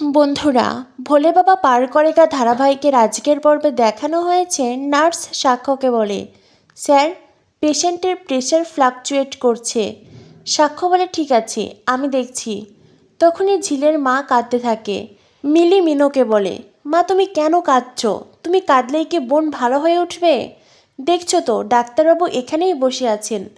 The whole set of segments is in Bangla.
বন্ধুরা, ভোলে বাবা পার করেগা ধারাবাহিকের আজকের পর্বে দেখানো হয়েছে নার্স সাক্ষ্যকে বলে। স্যার, পেশেন্টের প্রেশার ফ্লাকচুয়েট করছে। সাক্ষ্য বলে, ঠিক আছে, আমি দেখছি। তখনই ঝিলের মা কাঁদতে থাকে। মিলি মিনোকে বলে, মা, তুমি কেন কাঁদছো? তুমি কাঁদলেই কি বোন ভালো হয়ে উঠবে? দেখছ তো, ডাক্তারবাবু এখানেই বসে আছেন।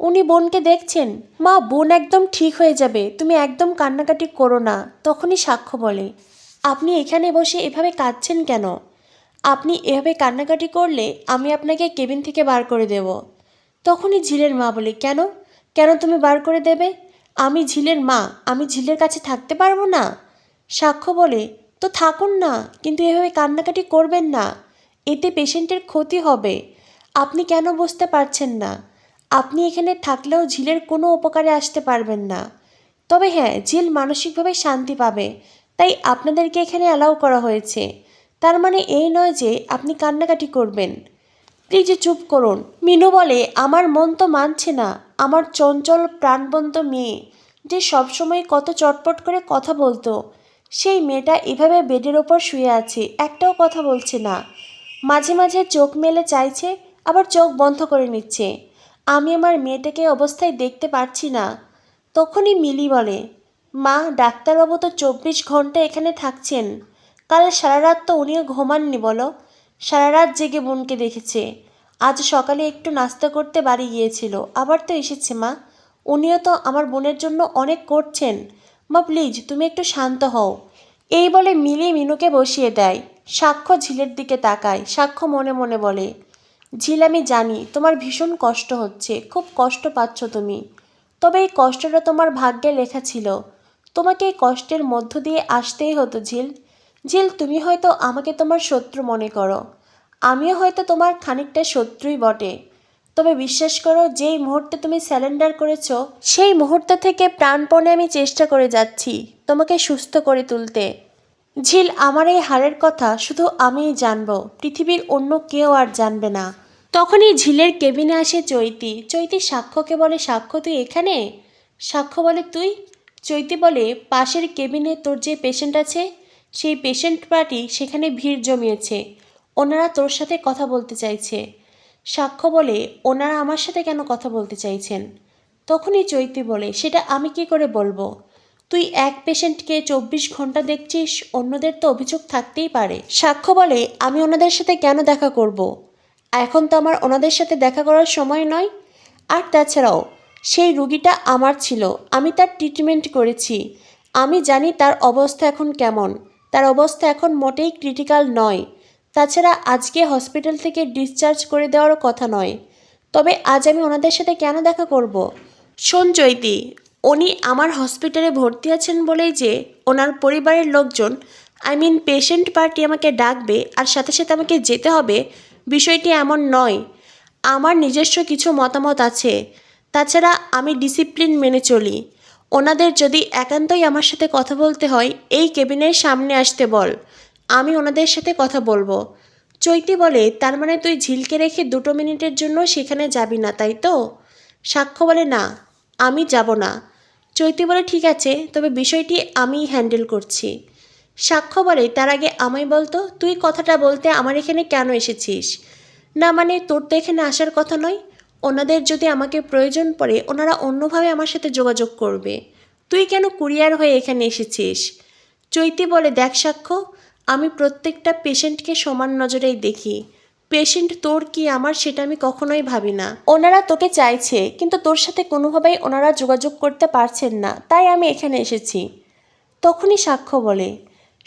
উনি বোনকে দেখছেন। মা, বোন একদম ঠিক হয়ে যাবে। তুমি একদম কান্নাকাটি করো না। তখনই সাক্ষ্য বলে। আপনি এখানে বসে এভাবে কাঁদছেন কেন? আপনি এভাবে কান্নাকাটি করলে আমি আপনাকে কেবিন থেকে বার করে দেব। তখনই ঝিলের মা বলে, কেন? কেন তুমি বার করে দেবে? আমি ঝিলের মা। আমি ঝিলের কাছে থাকতে পারব না? সাক্ষ্য বলে, তো থাকুন না, কিন্তু এভাবে কান্নাকাটি করবেন না। এতে পেশেন্টের ক্ষতি হবে। আপনি কেন বুঝতে পারছেন না? আপনি এখানে থাকলেও ঝিলের কোনো উপকারে আসতে পারবেন না। তবে হ্যাঁ ঝিল মানসিকভাবে শান্তি পাবে। তাই আপনাদেরকে এখানে অ্যালাউ করা হয়েছে। তার মানে এই নয় যে আপনি কান্নাকাটি করবেন। প্লিজ চুপ করুন। মিনু বলে, আমার মন তো মানছে না। আমার চঞ্চল, প্রাণবন্ত মেয়ে যে সবসময় কত চটপট করে কথা বলতো। সেই মেয়েটা এভাবে বেডের ওপর শুয়ে আছে, একটাও কথা বলছে না। মাঝে মাঝে চোখ মেলে চাইছে, আবার চোখ বন্ধ করে নিচ্ছে। আমি আমার মেয়েটাকে অবস্থায় দেখতে পারছি না। তখনই মিলি বলে, মা, ডাক্তারবাবু তো চব্বিশ ঘণ্টা এখানে থাকছেন। কাল সারা রাত তো উনিও ঘুমাননি বলো। সারা রাত জেগে বোনকে দেখেছে। আজ সকালে একটু নাস্তা করতে বাড়ি গিয়েছিল। আবার তো এসেছে, মা। উনিও তো আমার বোনের জন্য অনেক করছেন। মা, প্লিজ, তুমি একটু শান্ত হও। এই বলে মিলি মিনুকে বসিয়ে দেয়। সাক্ষ্য ঝিলের দিকে তাকায়। সাক্ষ্য মনে মনে বলে ঝিল আমি জানি, তোমার ভীষণ কষ্ট হচ্ছে, খুব কষ্ট পাচ্ছ তুমি। তবে এই কষ্টটা তোমার ভাগ্যে লেখা ছিল। তোমাকে এই কষ্টের মধ্য দিয়ে আসতেই হতো, ঝিল। ঝিল, তুমি হয়তো আমাকে তোমার শত্রু মনে করো। আমিও হয়তো তোমার খানিকটা শত্রুই বটে। তবে বিশ্বাস করো, যেই মুহূর্তে তুমি স্যালেন্ডার করেছ, সেই মুহূর্ত থেকে প্রাণপণে আমি চেষ্টা করে যাচ্ছি, তোমাকে সুস্থ করে তুলতে। ঝিল, আমার এই হারের কথা শুধু আমিই জানব, পৃথিবীর অন্য কেউ আর জানবে না। তখনই ঝিলের কেবিনে আসে চৈতি। চৈতি, সাক্ষ্যকে বলে, সাক্ষ্য, তুই এখানে? সাক্ষ্য বলে, তুই? চৈতি বলে, পাশের কেবিনে তোর যে পেশেন্ট আছে, সেই পেশেন্ট পার্টি সেখানে ভিড় জমিয়েছে। ওনারা তোর সাথে কথা বলতে চাইছে। সাক্ষ্য বলে, ওনারা আমার সাথে কেন কথা বলতে চাইছেন? তখনই চৈতি বলে, সেটা আমি কি করে বলব? তুই এক পেশেন্টকে চব্বিশ ঘণ্টা দেখছিস, অন্যদের তো অভিযোগ থাকতেই পারে। সাক্ষ্য বলে, আমি ওনাদের সাথে কেন দেখা করব। এখন তো আমার ওনাদের সাথে দেখা করার সময় নয়। আর তাছাড়াও, সেই রুগীটা আমার ছিল। আমি তার ট্রিটমেন্ট করেছি। আমি জানি তার অবস্থা এখন কেমন। তার অবস্থা এখন মোটেই ক্রিটিক্যাল নয়। তাছাড়া আজকে হসপিটাল থেকে ডিসচার্জ করে দেওয়ারও কথা নয়। তবে আজ আমি ওনাদের সাথে কেন দেখা করব। শোন চৈতি, উনি আমার হসপিটালে ভর্তি আছেন বলেই যে ওনার পরিবারের লোকজন আই মিন পেশেন্ট পার্টি আমাকে ডাকবে আর সাথে সাথে আমাকে যেতে হবে বিষয়টি এমন নয়। আমার নিজস্ব কিছু মতামত আছে। তাছাড়া আমি ডিসিপ্লিন মেনে চলি। ওনাদের যদি একান্তই আমার সাথে কথা বলতে হয়, এই কেবিনের সামনে আসতে বল। আমি ওনাদের সাথে কথা বলব। চৈতি বলে, তার মানে তুই ঝিলকে রেখে দুটো মিনিটের জন্য সেখানে যাবি না, তাই তো? সাক্ষ্য বলে, না, আমি যাব না। চৈতি বলে, ঠিক আছে, তবে বিষয়টি আমি হ্যান্ডেল করছি। সাক্ষ্য বলে, তার আগে আমায় বলতো তুই কথাটা বলতে আমার এখানে কেন এসেছিস? না মানে তোর তো এখানে আসার কথা নয়। ওনাদের যদি আমাকে প্রয়োজন পড়ে, ওনারা অন্যভাবে আমার সাথে যোগাযোগ করবে। তুই কেন কুরিয়ার হয়ে এখানে এসেছিস? চৈতি বলে, দেখ সাক্ষ্য, আমি প্রত্যেকটা পেশেন্টকে সমান নজরেই দেখি। পেশেন্ট তোর কি আমার সেটা আমি কখনোই ভাবি না। ওনারা তোকে চাইছে, কিন্তু তোর সাথে কোনোভাবেই ওনারা যোগাযোগ করতে পারছেন না। তাই আমি এখানে এসেছি। তখনই সাক্ষ্য বলে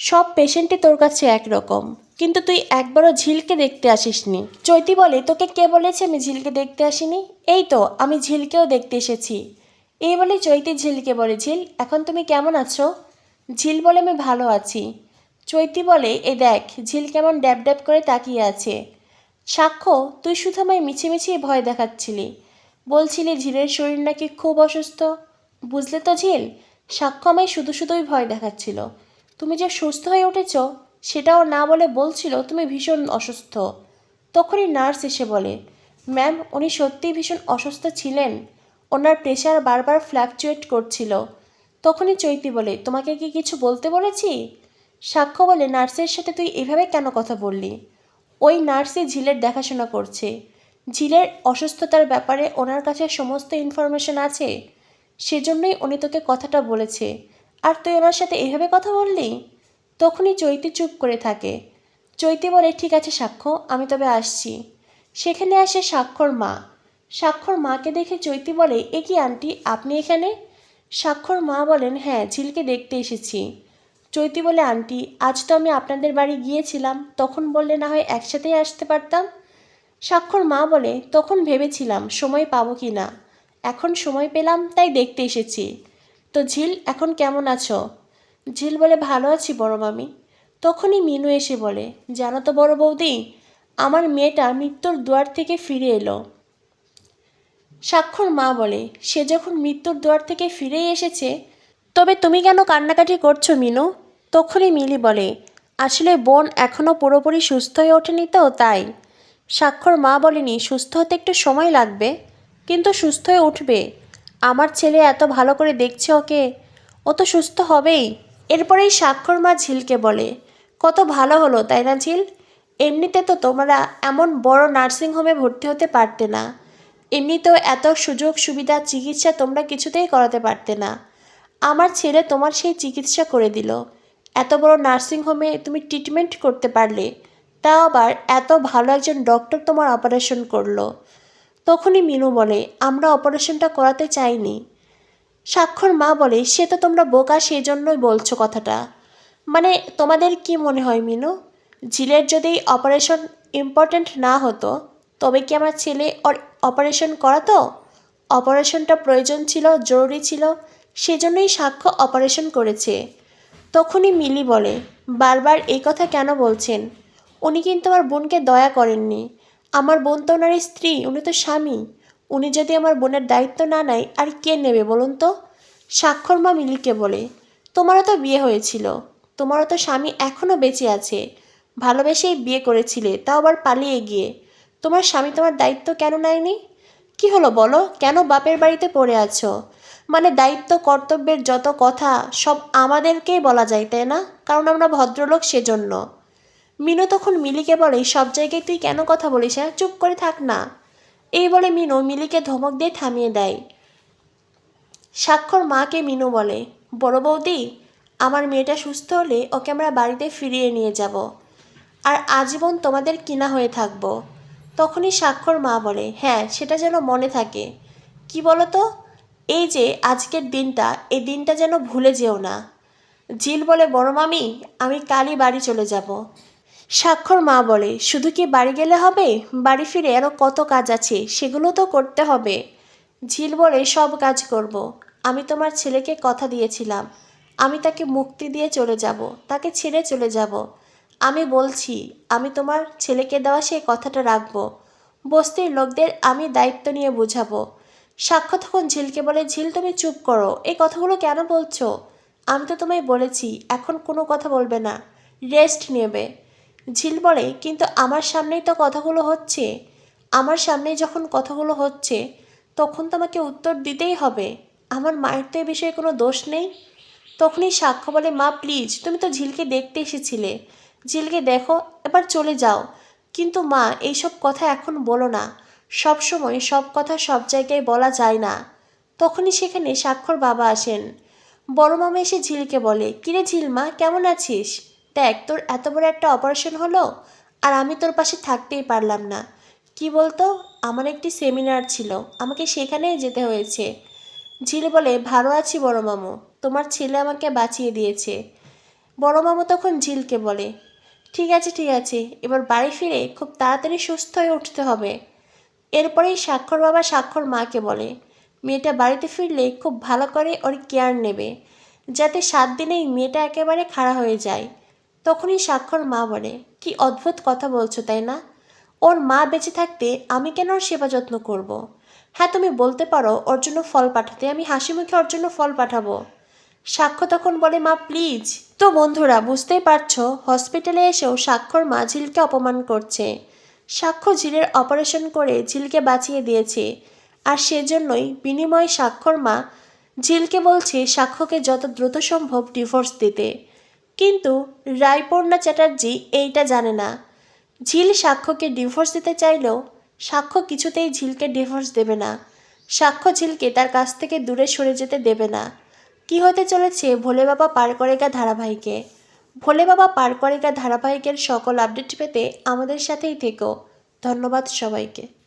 সব পেশেন্টই তোর কাছে একরকম। কিন্তু তুই একবারও ঝিলকে দেখতে আসিসনি। চৈতি বলে, তোকে কে বলেছে আমি ঝিলকে দেখতে আসিনি? এই তো, আমি ঝিলকেও দেখতে এসেছি। এই বলে চৈতি ঝিলকে বলে, ঝিল, এখন তুমি কেমন আছো? ঝিল বলে আমি ভালো আছি। চৈতি বলে, এ দেখ, ঝিল কেমন ড্যাব ড্যাব করে তাকিয়ে আছে। সাক্ষ্য, তুই শুধু আমায় মিছে মিছিয়ে ভয় দেখাচ্ছিলি। বলছিলি ঝিলের শরীর নাকি খুব অসুস্থ? বুঝলে তো ঝিল, সাক্ষ্য আমায় শুধু শুধুই ভয় দেখাচ্ছিল। তুমি যে সুস্থ হয়ে উঠেছ, সেটাও না বলে বলছিল তুমি ভীষণ অসুস্থ। তখনই নার্স এসে বলে, ম্যাম, উনি সত্যিই ভীষণ অসুস্থ ছিলেন। ওনার প্রেশার বারবার ফ্ল্যাকচুয়েট করছিল। তখনই চৈতি বলে, তোমাকে কি কিছু বলতে বলেছি? সাক্ষ্য বলে, নার্সের সাথে তুই এভাবে কেন কথা বললি? ওই নার্সই ঝিলের দেখাশোনা করছে। ঝিলের অসুস্থতার ব্যাপারে ওনার কাছে সমস্ত ইনফরমেশন আছে। সেজন্যই উনি তোকে কথাটা বলেছে। আর তুই ওনার সাথে এভাবে কথা বললি? তখনই চৈতি চুপ করে থাকে। চৈতি বলে, ঠিক আছে সাক্ষ্য, আমি তবে আসছি। সেখানে আসে স্বাক্ষর মা। স্বাক্ষর মাকে দেখে চৈতি বলে, এ কি আন্টি, আপনি এখানে? স্বাক্ষর মা বলেন হ্যাঁ ঝিলকে দেখতে এসেছি। চৈতি বলে, আন্টি, আজ তো আমি আপনাদের বাড়ি গিয়েছিলাম, তখন বললে না হয় একসাথেই আসতে পারতাম? স্বাক্ষর মা বলে, তখন ভেবেছিলাম, সময় পাবো কি না? এখন সময় পেলাম, তাই দেখতে এসেছি। তো ঝিল, এখন কেমন আছো? ঝিল বলে, ভালো আছি বড় মামি। তখনই মিনু এসে বলে, জানো তো বড় বৌদি, আমার মেয়েটা মৃত্যুর দুয়ার থেকে ফিরে এলো। স্বাক্ষর মা বলে, সে যখন মৃত্যুর দুয়ার থেকে ফিরেই এসেছে, তবে তুমি কেন কান্নাকাটি করছ মিনু? তখনই মিলি বলে, আসলে বোন এখনও পুরোপুরি সুস্থ হয়ে ওঠেনি তো, তাই। স্বাক্ষর মা বলেনি, সুস্থ হতে একটু সময় লাগবে, কিন্তু সুস্থ হয়ে উঠবে। আমার ছেলে এত ভালো করে দেখছে ওকে, ও তো সুস্থ হবেই। এরপরেই স্বাক্ষর মা ঝিলকে বলে, কত ভালো হলো, তাই না ঝিল? এমনিতে তো তোমরা এমন বড় নার্সিংহোমে ভর্তি হতে পারতে না। এমনিতেও এত সুযোগ, সুবিধা, চিকিৎসা তোমরা কিছুতেই করাতে পারতে না। আমার ছেলে তোমার সেই চিকিৎসা করে দিল। এত বড় নার্সিংহোমে তুমি ট্রিটমেন্ট করতে পারলে। তাও আবার এত ভালো একজন ডক্টর তোমার অপারেশন করল। তখনই মিনু বলে, আমরা অপারেশনটা করাতে চাইনি। স্বাক্ষর মা বলে, সে তো তোমরা বোকা সেই জন্যই বলছো কথাটা। মানে তোমাদের কি মনে হয় মিনু? ঝিলের যদি অপারেশন ইম্পর্ট্যান্ট না হতো, তবে কি আমার ছেলে ওর অপারেশন করাতো? অপারেশনটা প্রয়োজন ছিল, জরুরি ছিল, সেজন্যই সাক্ষ্য অপারেশন করেছে। তখনই মিলি বলে, বারবার এই কথা কেন বলছেন? উনি কিন্তু আমার বোনকে দয়া করেননি। আমার বোন তো ওনার স্ত্রী, উনি তো স্বামী। উনি যদি আমার বোনের দায়িত্ব না নেয়, আর কে নেবে বলুন তো? স্বাক্ষর মা মিলিকে বলে, তোমারও তো বিয়ে হয়েছিল, তোমারও তো স্বামী এখনও বেঁচে আছে। ভালোবেসেই বিয়ে করেছিলে, তাও আবার পালিয়ে গিয়ে। তোমার স্বামী তোমার দায়িত্ব কেন নেয়নি? কি হলো বলো? কেন বাপের বাড়িতে পড়ে আছো? মানে দায়িত্ব, কর্তব্যের যত কথা, সব আমাদেরকেই বলা যায়, তাই না? কারণ আমরা ভদ্রলোক সেজন্য। মিনু তখন মিলিকে বলে, সব জায়গায় তুই কেন কথা বলিস হ্যাঁ? চুপ করে থাক না। এই বলে মিনু মিলিকে ধমক দিয়ে থামিয়ে দেয়। স্বাক্ষর মাকে মিনু বলে, বড় বৌদি, আমার মেয়েটা সুস্থ হলে ওকে আমরা বাড়িতে ফিরিয়ে নিয়ে যাব আর আজীবন তোমাদের কিনা হয়ে থাকব। তখনই স্বাক্ষর মা বলে হ্যাঁ সেটা যেন মনে থাকে। কি বলো তো এই যে আজকের দিনটা এই দিনটা যেন ভুলে যেও না। ঝিল বলে, বড় মামি, আমি কালই বাড়ি চলে যাব। স্বাক্ষর মা বলে, শুধু কি বাড়ি গেলে হবে? বাড়ি ফিরে আরও কত কাজ আছে, সেগুলো তো করতে হবে। ঝিল বলে, সব কাজ করব। আমি তোমার ছেলেকে কথা দিয়েছিলাম। আমি তাকে মুক্তি দিয়ে চলে যাব, তাকে ছেড়ে চলে যাব। আমি বলছি, আমি তোমার ছেলেকে দেওয়া সেই কথাটা রাখব। বস্তির লোকদের আমি দায়িত্ব নিয়ে বুঝাবো। সাক্ষ্য তখন ঝিলকে বলে, ঝিল, তুমি চুপ করো। এই কথাগুলো কেন বলছো? আমি তো তোমায় বলেছি, এখন কোনো কথা বলবে না। রেস্ট নেবে। ঝিল বলে, কিন্তু আমার সামনেই তো কথাগুলো হচ্ছে। আমার সামনেই যখন কথাগুলো হচ্ছে, তখন তো আমাকে উত্তর দিতেই হবে। আমার মায়ের তো এ বিষয়ে কোনো দোষ নেই। তখনই সাক্ষ্য বলে, মা প্লিজ তুমি তো ঝিলকে দেখতে এসেছিলে। ঝিলকে দেখো, এবার চলে যাও। কিন্তু মা, এইসব কথা এখন বলো না। সব সময় সব কথা সব জায়গায় বলা যায় না। তখনই সেখানে স্বাক্ষর বাবা আসেন। বড় মামা এসে ঝিলকে বলে, কিরে ঝিল মা, কেমন আছিস? দেখ, তোর এত বড় একটা অপারেশন হলো আর আমি তোর পাশে থাকতেই পারলাম না। কি বলতো? আমার একটি সেমিনার ছিল, আমাকে সেখানেই যেতে হয়েছে। ঝিল বলে, ভালো আছি বড় মামু তোমার ছেলে আমাকে বাঁচিয়ে দিয়েছে। বড় মামু তখন ঝিলকে বলে, ঠিক আছে ঠিক আছে, এবার বাড়ি ফিরে খুব তাড়াতাড়ি সুস্থ হয়ে উঠতে হবে। এরপরেই স্বাক্ষর বাবা স্বাক্ষর মাকে বলে, মেয়েটা বাড়িতে ফিরলে খুব ভালো করে ওর কেয়ার নেবে, যাতে সাত দিনেই মেয়েটা একেবারে খাড়া হয়ে যায়। তখনই স্বাক্ষর মা বলে, কি অদ্ভুত কথা বলছো, তাই না? ওর মা বেঁচে থাকতে আমি কেন ওর সেবা যত্ন করব। হ্যাঁ তুমি বলতে পারো ওর জন্য ফল পাঠাতে, আমি হাসি মুখে ওর জন্য ফল পাঠাবো। সাক্ষ্য তখন বলে, মা প্লিজ তো বন্ধুরা, বুঝতেই পারছ, হসপিটালে এসেও স্বাক্ষর মা ঝিলকে অপমান করছে। সাক্ষ্য ঝিলের অপারেশন করে ঝিলকে বাঁচিয়ে দিয়েছে। আর সেজন্যই বিনিময়ে স্বাক্ষর মা ঝিলকে বলছে সাক্ষ্যকে যত দ্রুত সম্ভব ডিভোর্স দিতে। কিন্তু রায়পর্ণা চ্যাটার্জি এইটা জানে না। ঝিল সাক্ষ্যকে ডিভোর্স দিতে চাইলেও সাক্ষ্য কিছুতেই ঝিলকে ডিভোর্স দেবে না। সাক্ষ্য ঝিলকে তার কাছ থেকে দূরে সরে যেতে দেবে না। কি হতে চলেছে ভোলে বাবা পার করেগা ধারাবাহিকে? ভোলে বাবা পার করেগা ধারাবাহিকের সকল আপডেট পেতে আমাদের সাথেই থেকো। ধন্যবাদ সবাইকে।